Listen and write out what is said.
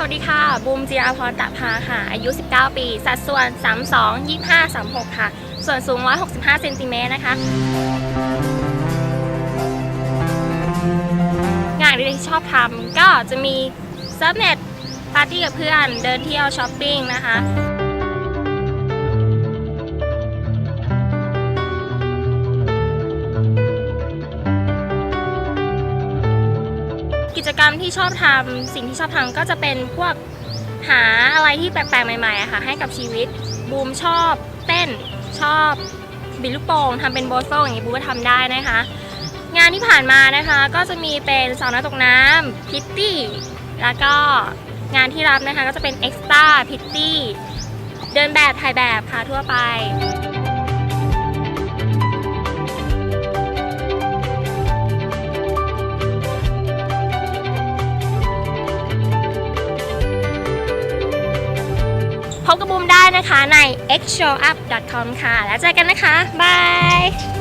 สวัสดีค่ะ บูมจิราพรตะพาค่ะ อายุ 19 ปี สัดส่วน 32 25 36 ค่ะ ส่วนสูง 165 เซนติเมตรนะคะ งานอดิเรกที่ชอบทำก็จะมีเซิร์ฟเน็ตปาร์ตี้กับเพื่อน เดินเที่ยวช้อปปิ้งนะคะ กิจกรรมที่ชอบทำสิ่งที่ชอบทำก็จะเป็นพวกหาอะไรที่แปลกๆใหม่ๆอะค่ะให้กับชีวิตบูมชอบเต้นชอบบิดลูกโป่งทำเป็นโบโซอย่างนี้บูมก็ทำได้นะคะ งานที่ผ่านมานะคะก็จะมีเป็นสาวน้อยตกน้ำพิตตี้แล้วก็งานที่รับนะคะก็จะเป็นเอ็กซ์ต้าพิตตี้เดินแบบถ่ายแบบค่ะทั่วไป พบกับบูมได้นะคะใน xshowup.com ค่ะ แล้วเจอกันนะคะ บาย